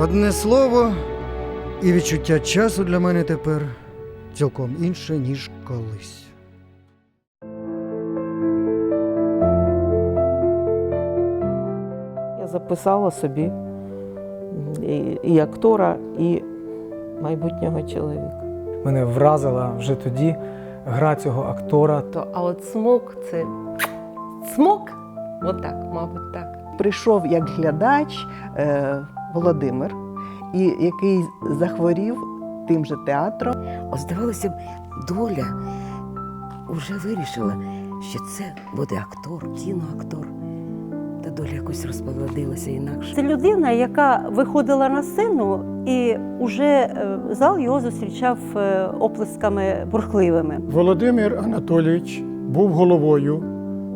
Одне слово, і відчуття часу для мене тепер цілком інше, ніж колись. Я записала собі і, актора, і майбутнього чоловіка. Мене вразила вже тоді гра цього актора. То, а от смок це смок? Отак, мабуть, так. прийшов як глядач е, Володимир, і який захворів тим же театром. От, здавалося б, доля вже вирішила, що це буде актор, кіноактор. Та доля якось розпогодилася інакше. Це людина, яка виходила на сцену, і вже зал його зустрічав е, оплесками бурхливими. Володимир Анатолійович був головою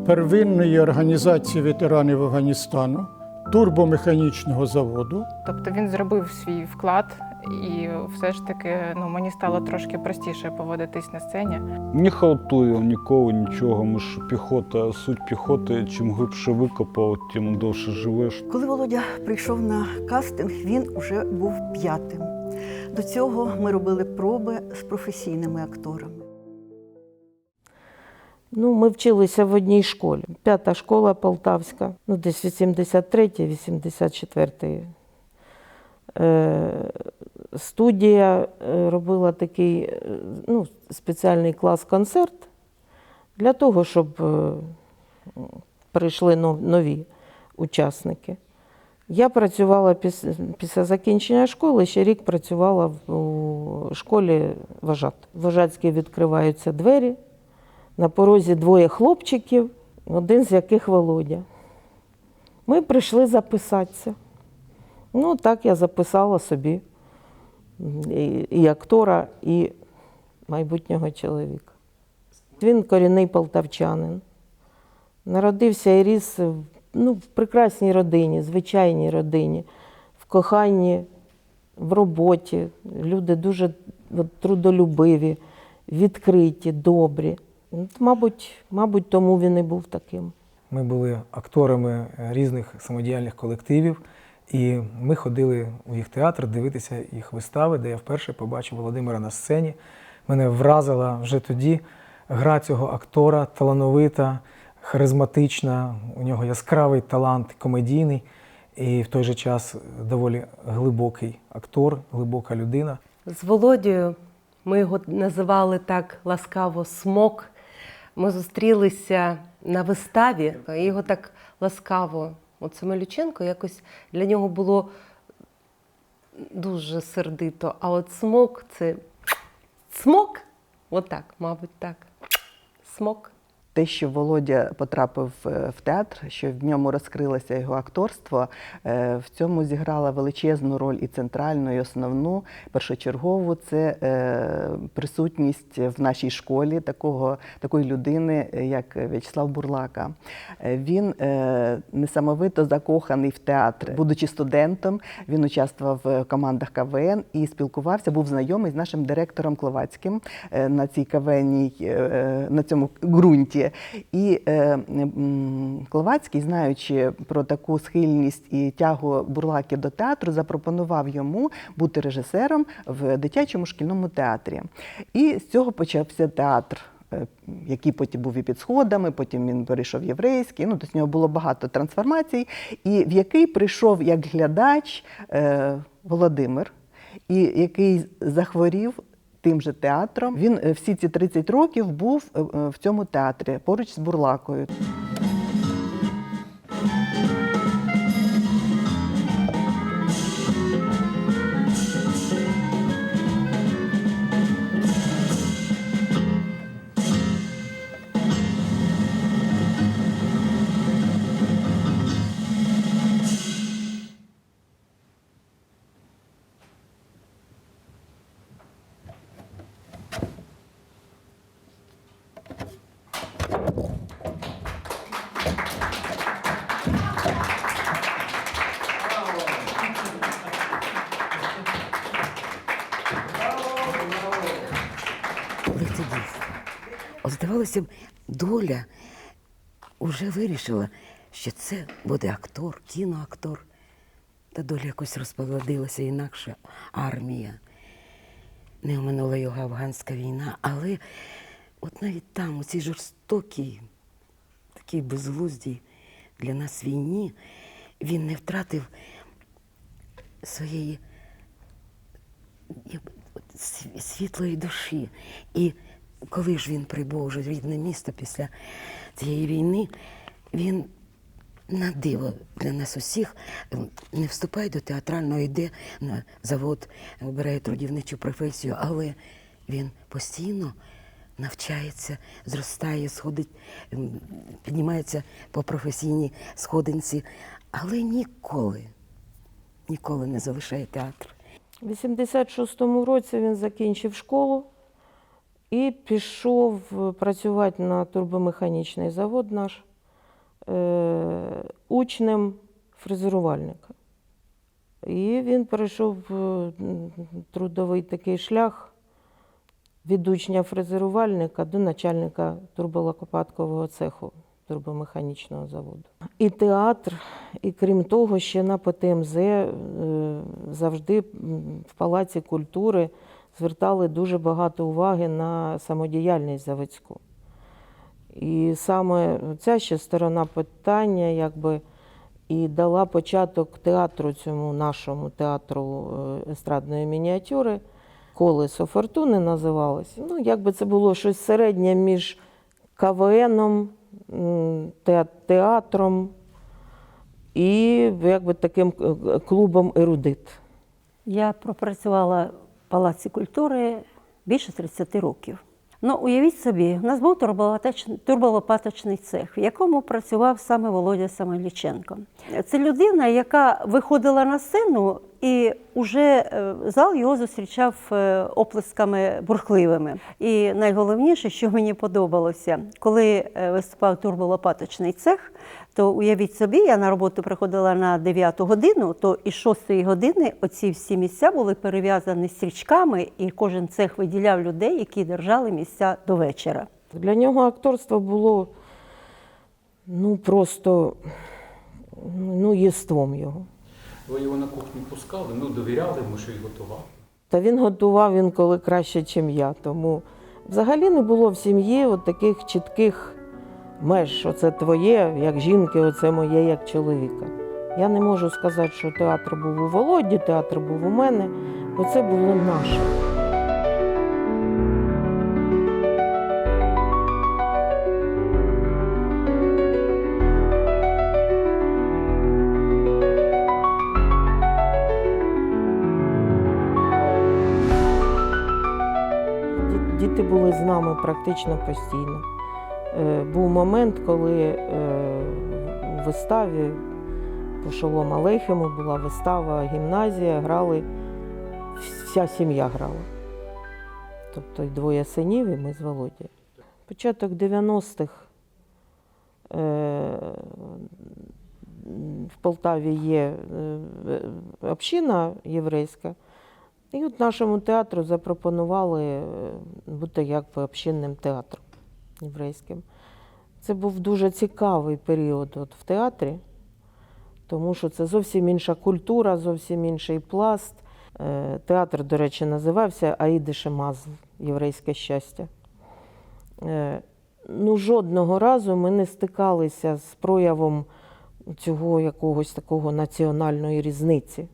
первинної організації ветеранів Афганістану, турбомеханічного заводу. Тобто він зробив свій вклад, і все ж таки ну, мені стало трошки простіше поводитись на сцені. Не халтую ніколи нічого. Ми ж піхота, суть піхоти. Чим глибше викопав, тим довше живеш. Коли Володя прийшов на кастинг, він уже був п'ятим. До цього ми робили проби з професійними акторами. Ну, ми вчилися в одній школі. П'ята школа полтавська, ну десь 83-84. Е, студія е, робила такий е, ну, спеціальний клас-концерт для того, щоб е, прийшли нові учасники. Я працювала піс- після закінчення школи, ще рік працювала в школі вожат. В відкриваються двері. На порозі двоє хлопчиків, один з яких Володя. Ми прийшли записатися. Ну, так я записала собі і, актора, і майбутнього чоловіка. Він корінний полтавчанин. Народився і ріс ну, в прекрасній родині, звичайній родині, в коханні, в роботі. Люди дуже трудолюбиві, відкриті, добрі. Мабуть, мабуть, тому він і був таким. Ми були акторами різних самодіяльних колективів, і ми ходили у їх театр дивитися їх вистави, де я вперше побачив Володимира на сцені. Мене вразила вже тоді гра цього актора, талановита, харизматична. У нього яскравий талант комедійний і в той же час доволі глибокий актор, глибока людина. З Володією ми його називали так ласкаво смок. Ми зустрілися на виставі, і його так ласкаво. От Малюченко якось для нього було дуже сердито. А от смок це смок? Отак, мабуть, так. Смок. Те, що Володя потрапив е, в театр, що в ньому розкрилося його акторство, е, в цьому зіграла величезну роль і центральну, і основну, першочергову це е, присутність в нашій школі такого, такої людини, як В'ячеслав Бурлака. Він несамовито закоханий в театр. Будучи студентом, він участвував в командах КВН і спілкувався, був знайомий з нашим директором Кловацьким на цій КВН, на цьому ґрунті. І е, Кловацький, знаючи про таку схильність і тягу Бурлаки до театру, запропонував йому бути режисером в дитячому шкільному театрі. І з цього почався театр. е, Який потім був і під сходами, потім він перейшов єврейський. Ну, тобто в нього було багато трансформацій, і в який прийшов як глядач е, Володимир, і який захворів тим же театром. Він е, всі ці 30 років був е, е, в цьому театрі поруч з Бурлакою. Доля вже вирішила, що це буде актор, кіноактор. Та доля якось розповоротилася інакше армія. Не оминула його афганська війна, але от навіть там, у цій жорстокій, такій безглуздій для нас війні, він не втратив своєї світлої душі. І коли ж він прибув вже в рідне місто після цієї війни, він на диво для нас усіх не вступає до театрального, йде на завод, обирає трудівничу професію, але він постійно навчається, зростає, сходить, піднімається по професійній сходинці, але ніколи, ніколи не залишає театр. У 86-му році він закінчив школу і пішов працювати на турбомеханічний завод наш е, учнем фрезерувальника. І він перейшов е, трудовий такий шлях від учня фрезерувальника до начальника турболокопаткового цеху турбомеханічного заводу. І театр, і крім того, ще на ПТМЗ е, завжди в Палаці культури звертали дуже багато уваги на самодіяльність заводську. І саме ця ще сторона питання, якби і дала початок театру цьому нашому театру е, естрадної мініатюри. Колесо Фортуни називалось. Ну, якби це було щось середнє між КВНом, театром і якби таким е, клубом ерудит. Я пропрацювала Палаці культури більше 30 років. Ну, уявіть собі, у нас був турболопаточ- турболопаточний цех, в якому працював саме Володя Самойліченко. Це людина, яка виходила на сцену, і вже е, зал його зустрічав е, оплесками бурхливими. І найголовніше, що мені подобалося, коли е, виступав турболопаточний цех, то уявіть собі, я на роботу приходила на 9 годину, то із 6 години оці всі місця були перев'язані стрічками, і кожен цех виділяв людей, які держали місця до вечора. Для нього акторство було ну, просто ну, єством його. Ви його на кухню пускали, ну довіряли йому, що й готував. Та він готував інколи краще, ніж я. Тому взагалі не було в сім'ї от таких чітких меж. Оце твоє, як жінки, оце моє, як чоловіка. Я не можу сказати, що театр був у Володі, театр був у мене, бо це було наше. Діти були з нами практично постійно. Е, Був момент, коли е, в виставі по Шолом Алейхему була вистава, гімназія, грали, вся сім'я грала. Тобто і двоє синів, і ми з Володією. Початок 90-х е, в Полтаві є община єврейська. І от нашому театру запропонували бути якби общинним театром єврейським. Це був дуже цікавий період от в театрі, тому що це зовсім інша культура, зовсім інший пласт. Е, Театр, до речі, називався Аїди Шемазл Єврейське щастя. Е, Ну, жодного разу ми не стикалися з проявом цього якогось такого національної різниці.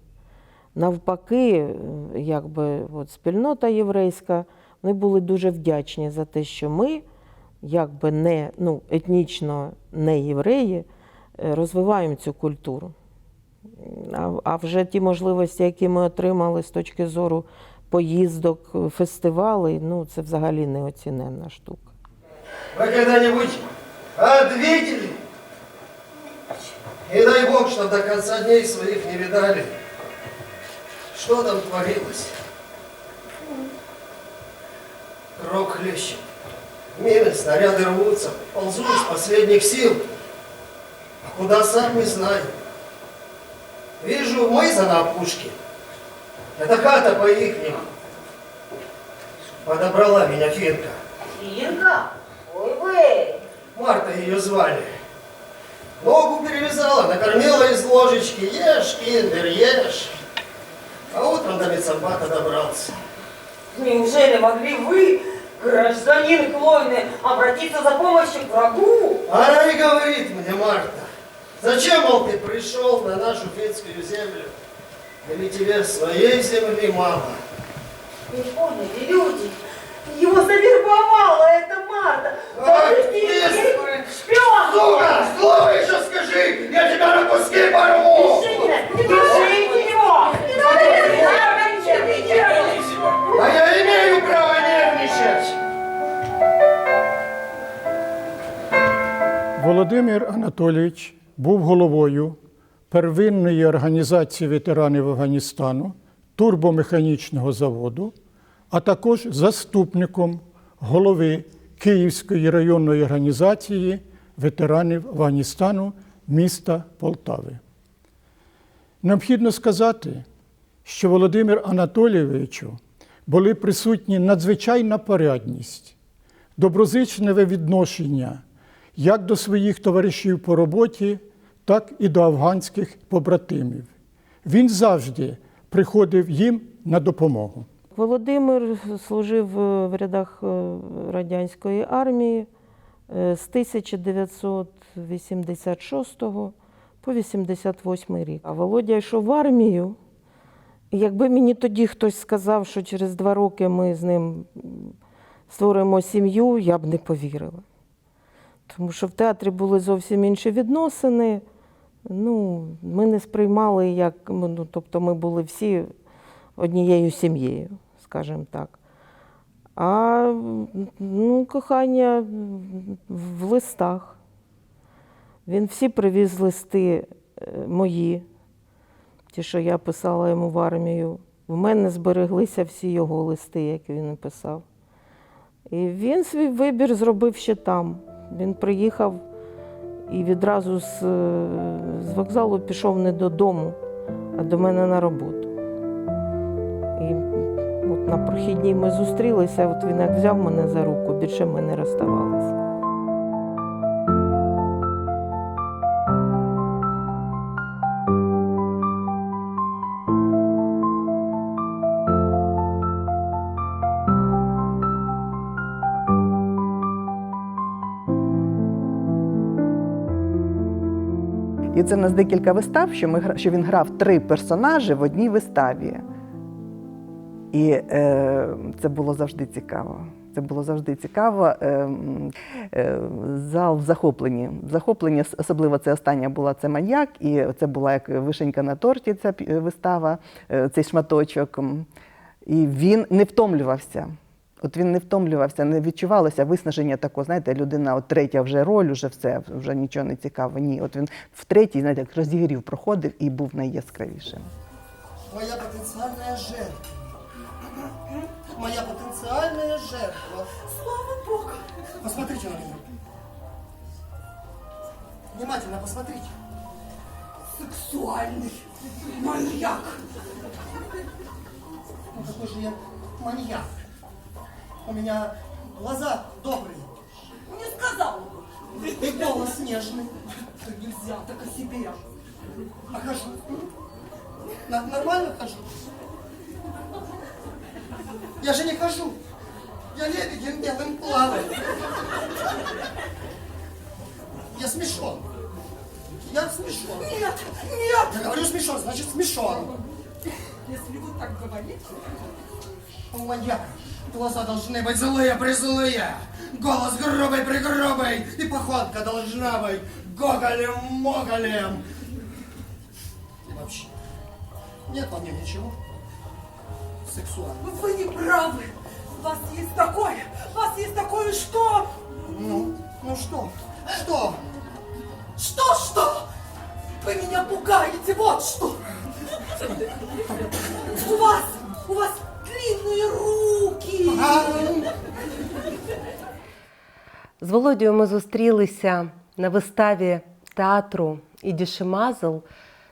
Навпаки, е, якби от спільнота єврейська, вони були дуже вдячні за те, що ми, якби не ну, етнічно не євреї, е, розвиваємо цю культуру. А, а вже ті можливості, які ми отримали з точки зору поїздок, фестивалей, ну це взагалі неоціненна штука. Вы когда-нибудь ответили? И дай Бог, что до конца дней своих не видали. Что там творилось? Крок хлещет. Мины, снаряды рвутся, ползут из последних сил. А куда сам не знаю. Вижу мыза на опушке. Это хата по ихнему. Подобрала меня Финка. Інка, ой ви! Марта ее звали. Ногу перевязала, накормила из ложечки. Ешь, киндер, ешь. А утром до медсанбата добрался. Неужели могли вы, гражданин Хлойный, обратиться за помощью к врагу? Она и говорит мне, Марта, зачем, мол, ты пришел на нашу финскую землю? Или тебе своей земли мало? Не поняли, люди. Его завербовала эта Марта. Ты, шпион! Сука, слово еще скажи, я тебя на куски порву! Держите его! А Володимир Анатолійович був головою первинної організації ветеранів Афганістану, турбомеханічного заводу, а також заступником голови Київської районної організації ветеранів Афганістану міста Полтави. Необхідно сказати, що Володимир Анатолійовичу були присутні надзвичайна порядність, доброзичливе відношення як до своїх товаришів по роботі, так і до афганських побратимів. Він завжди приходив їм на допомогу. Володимир служив е, в рядах е, радянської армії е, з 1986 по 88 рік. А Володя йшов в армію. Якби мені тоді хтось сказав, що через два роки ми з ним створимо сім'ю, я б не повірила. Тому що в театрі були зовсім інші відносини. Ну, ми не сприймали як, ну, тобто ми були всі однією сім'єю, скажімо так. А ну, кохання в листах. Він всі привіз листи е, мої, ті, що я писала йому в армію. В мене збереглися всі його листи, які він писав. І він свій вибір зробив ще там. Він приїхав і відразу з, е, з вокзалу пішов не додому, а до мене на роботу. І от на прохідній ми зустрілися, от він як взяв мене за руку, більше ми не розставалися. І це в нас декілька вистав, що, ми, що він грав три персонажі в одній виставі. І е, це було завжди цікаво. Це було завжди цікаво. Е, е, зал в захопленні. В захопленні, особливо це остання була це маньяк, і це була як вишенька на торті, ця вистава, е, цей шматочок. І він не втомлювався. От він не втомлювався, не відчувалося виснаження такого, знаєте, людина, от третя вже роль, вже все, вже нічого не цікаво. Ні, от він в третій, знаєте, як розігрів проходив і був найяскравішим. Моя потенциальная жертва. Моя потенциальная жертва. Слава Богу! Посмотрите на меня. Внимательно посмотрите. Сексуальный маньяк! Ну какой же я маньяк. У меня глаза добрые. Не сказал бы! И голос нежный. Да нельзя так о себе! А хожу. Нормально хожу? Я же не хожу. Я лебедем белым плаваю. Я смешон. Я смешон. Нет! Нет! Я говорю смешон, значит смешон. Если вы так говорите... У маньяка глаза должны быть злые-призлые, голос грубый-пригрубый, и походка должна быть гоголем-моголем. И вообще, нет во мне ничего сексуального. Вы не правы! У вас есть такое! У вас есть такое что? Ну, ну что? Что? Что-что? Вы меня пугаете, вот что! У вас, у вас длинные руки! З Володією ми зустрілися на виставі театру Ідішемазл.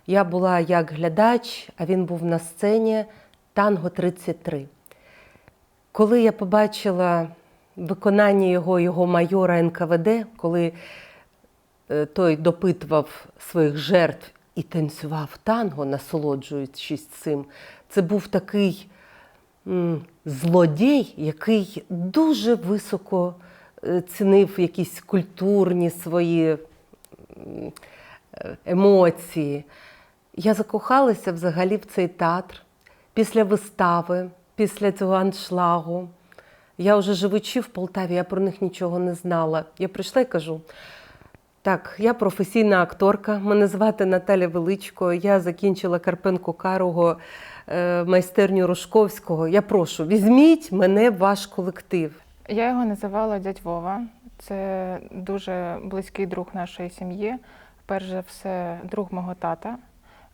Я була як глядач, а він був на сцені Танго 33. Коли я побачила виконання його, його майора НКВД, коли е, той допитував своїх жертв і танцював танго, насолоджуючись цим, це був такий злодій, який дуже високо е, цінив якісь культурні свої е, емоції. Я закохалася взагалі в цей театр після вистави, після цього аншлагу. Я вже живучи в Полтаві, я про них нічого не знала. Я прийшла і кажу: так, я професійна акторка, мене звати Наталя Величко, я закінчила Карпенко Карого майстерню Рожковського. Я прошу, візьміть мене в ваш колектив. Я його називала дядь Вова. Це дуже близький друг нашої сім'ї. Перш за все, друг мого тата.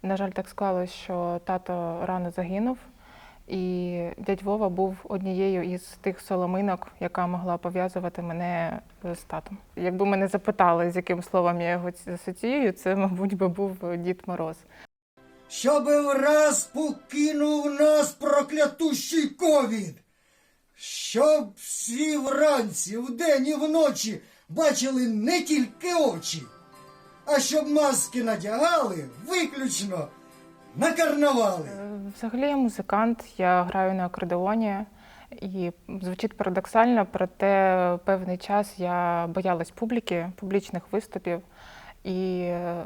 На жаль, так склалось, що тато рано загинув, і дядь Вова був однією із тих соломинок, яка могла пов'язувати мене з татом. Якби мене запитали, з яким словом я його асоціюю, це, мабуть, би був Дід Мороз. Щоби враз покинув нас проклятущий ковід. Щоб всі вранці, вдень і вночі бачили не тільки очі, а щоб маски надягали виключно на карнавали. Взагалі я музикант, я граю на акордеоні. І звучить парадоксально, проте певний час я боялась публіки, публічних виступів, і е,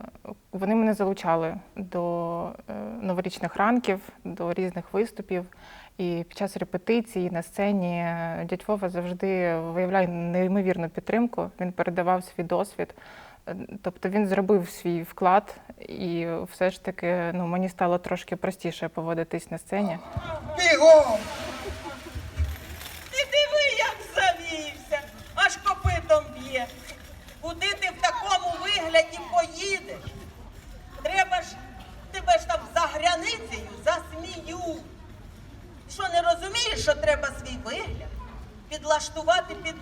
вони мене залучали до е, новорічних ранків, до різних виступів. І під час репетиції на сцені е, дядь Вова завжди виявляє неймовірну підтримку. Він передавав свій досвід. Тобто він зробив свій вклад, і все ж таки ну, мені стало трошки простіше поводитись на сцені. Бігом! Вигляді поїдеш? Треба ж тебе ж там за границею засміють. Що не розумієш, що треба свій вигляд підлаштувати під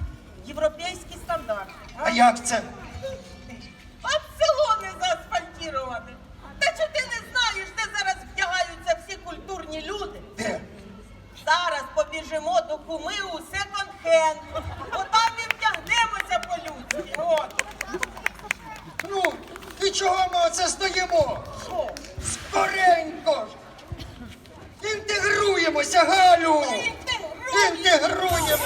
європейські стандарти? А як це? От село не заасфальтіроване. Та чи ти не знаєш, де зараз вдягаються всі культурні люди? Де? Зараз побіжимо до куми у секонд-хенд. Отам і вдягнемося по-людськи. От. Ну, і чого ми оце стоїмо? Скоренько! Інтегруємося, Галю! Інтегруємося!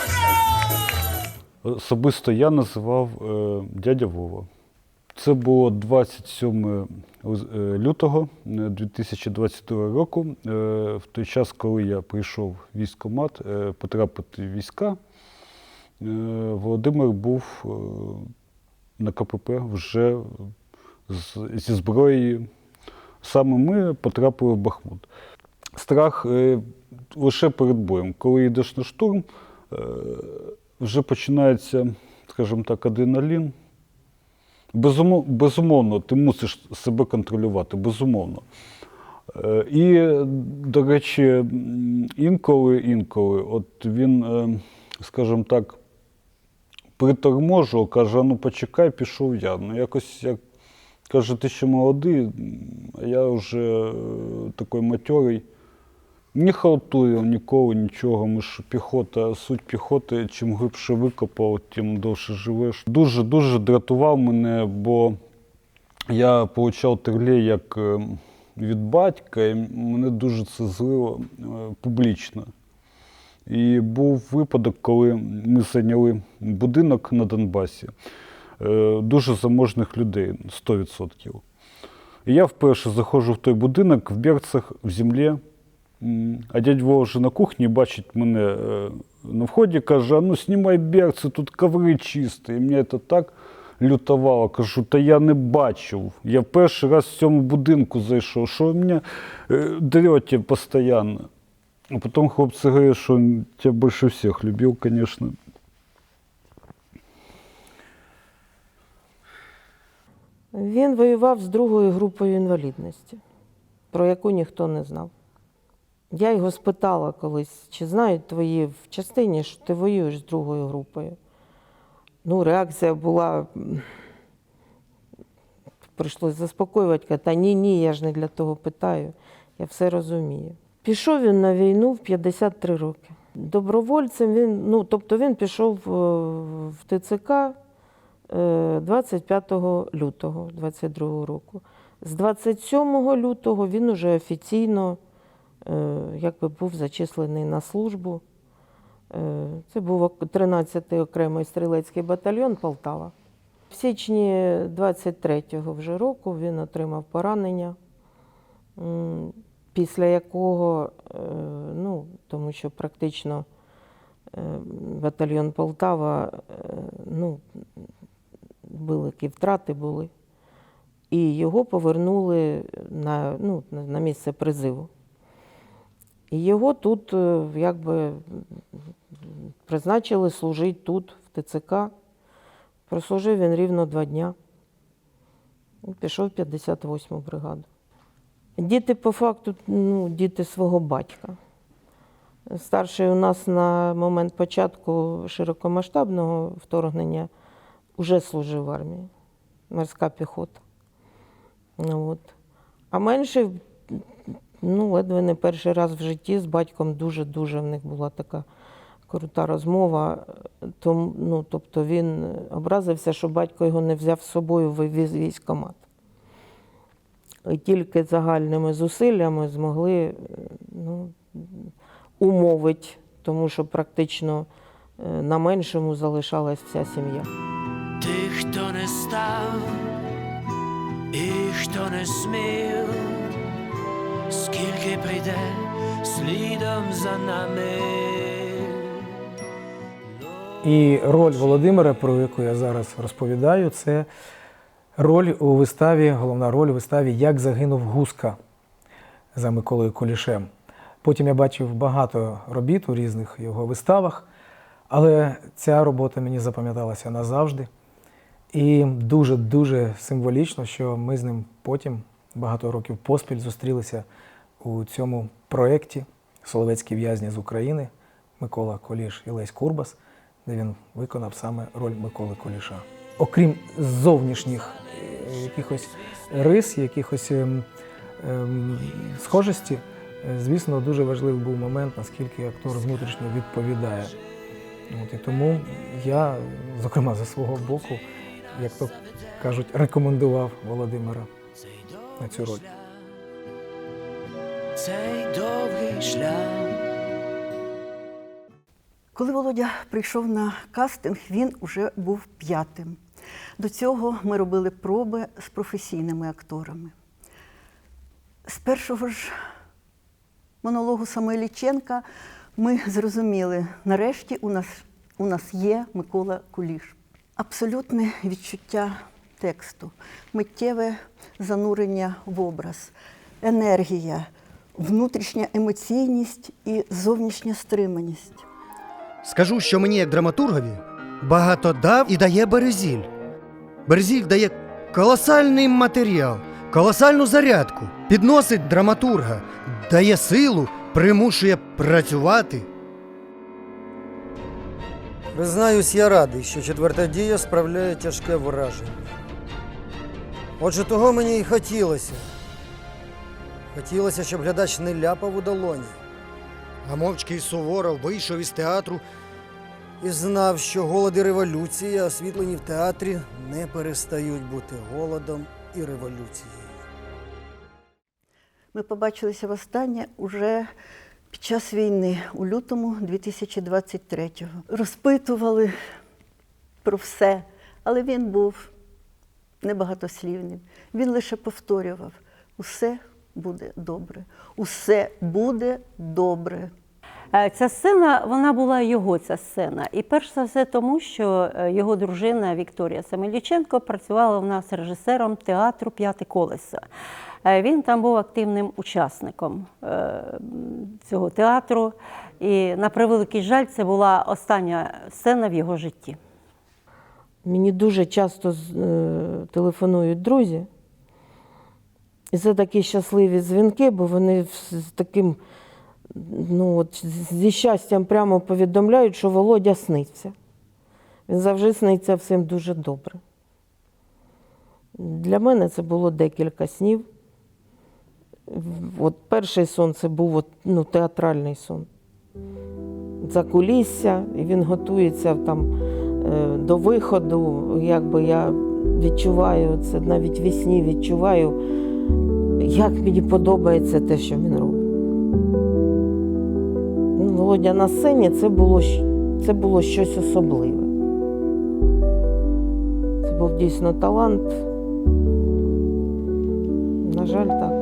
Особисто я називав е, дядя Вова. Це було 27 е, лютого е, 2022 року. Е, В той час, коли я прийшов в військкомат потрапити в війська, Володимир був на КПП вже зі зброєю. Саме ми потрапили в Бахмут. Страх е, лише перед боєм. Коли йдеш на штурм, е, вже починається, скажімо так, адреналін. Безумов, безумовно, ти мусиш себе контролювати, безумовно. Е, І, до речі, інколи, інколи, от він, скажімо так, приторможував, каже, «А ну почекай, пішов я. Ну, якось як каже, ти ще молодий, а я вже е, такий матьорий. Не халтурив ніколи нічого. Ми ж піхота, суть піхоти, чим глибше викопав, тим довше живеш. Дуже дуже дратував мене, бо я отримав терлей як е, від батька, і мене дуже це злило е, публічно. І був випадок, коли ми зайняли будинок на Донбасі, е, дуже заможних людей, 100%. І я вперше заходжу в той будинок в берцах, в землі. А дядь Вова вже на кухні бачить мене е, на вході, каже: а ну знімай берці, тут коври чисті. І мене це так лютувало. Кажу, та я не бачив. Я перший раз в цьому будинку зайшов, що мене е, дрете постійно. А потім хлопці говорять, що він тебе більше всіх любив, звісно. Він воював з другою групою інвалідності, про яку ніхто не знав. Я його спитала колись, чи знають твої в частині, що ти воюєш з другою групою. Ну, реакція була. м, Прийшлось заспокоювати, та ні, ні, я ж не для того питаю, я все розумію. Пішов він на війну в 53 роки. Добровольцем він, ну, тобто він пішов е, в ТЦК е, 25 лютого 22 року. З 27 лютого він уже офіційно е, якби був зачислений на службу. Е, Це був 13-й окремий стрілецький батальйон Полтава. В січні 23-го вже року він отримав поранення, після якого, е, ну, тому що практично е, батальйон Полтава, е, ну, великі втрати були, і його повернули на, ну, на- місце призиву. І його тут якби призначили служити тут, в ТЦК. Прослужив він рівно два дня. Пішов в 58-му бригаду. Діти по факту, ну, діти свого батька. Старший у нас на момент початку широкомасштабного вторгнення вже служив в армії, морська піхота. От. А менший, ну, ледве не перший раз в житті з батьком дуже-дуже в них була така крута розмова. Тому, ну, тобто він образився, що батько його не взяв з собою в віз- військкомат. І тільки загальними зусиллями змогли е, ну, умовити, тому що практично е, на меншому залишалась вся сім'я. Тих, хто не став, і хто не смів, скільки прийде слідом за нами. І роль Володимира, про яку я зараз розповідаю, це роль у виставі, головна роль у виставі Як загинув Гуска за Миколою Кулішем. Потім я бачив багато робіт у різних його виставах, але ця робота мені запам'яталася назавжди. І дуже-дуже символічно, що ми з ним потім багато років поспіль зустрілися у цьому проєкті Соловецькі в'язні з України Микола Коліш і Лесь Курбас, де він виконав саме роль Миколи Коліша. Окрім зовнішніх е, якихось рис, якихось ем, ем, схожості, е, звісно, дуже важливий був момент, наскільки актор внутрішньо відповідає. От, і тому я, зокрема, за свого боку, як то кажуть, рекомендував Володимира на цю роль. Цей довгий шлях. Коли Володя прийшов на кастинг, він уже був п'ятим. До цього ми робили проби з професійними акторами. З першого ж монологу Самойліченка ми зрозуміли, нарешті у нас, у нас є Микола Куліш. Абсолютне відчуття тексту, миттєве занурення в образ, енергія, внутрішня емоційність і зовнішня стриманість. Скажу, що мені, як драматургові, багато дав і дає Березіль. Березіль дає колосальний матеріал, колосальну зарядку, підносить драматурга, дає силу, примушує працювати. Признаюсь, я радий, що четверта дія справляє тяжке враження. Отже, того мені і хотілося. Хотілося, щоб глядач не ляпав у долоні. А мовчки Суворов вийшов із театру і знав, що голод і революція, освітлені в театрі, не перестають бути голодом і революцією. Ми побачилися востаннє уже під час війни, у лютому 2023-го. Розпитували про все, але він був небагатослівним. Він лише повторював: усе буде добре, усе буде добре. Е, Ця сцена вона була його ця сцена. І перш за все тому, що е, його дружина Вікторія Самиліченко працювала у нас режисером театру П'яте колесо. Е, Він там був активним учасником цього театру. І на превеликий жаль, це була остання сцена в його житті. Мені дуже часто телефонують друзі. І це такі щасливі дзвінки, бо вони з таким, ну, от, зі щастям прямо повідомляють, що Володя сниться. Він завжди сниться всім дуже добре. Для мене це було декілька снів. От перший сон це був от, ну, театральний сон. За кулісся, і він готується там е, до виходу, якби я відчуваю це навіть в сні відчуваю, як мені подобається те, що він робить. Володя на сцені це було, це було щось особливе. Це був дійсно талант. На жаль, так.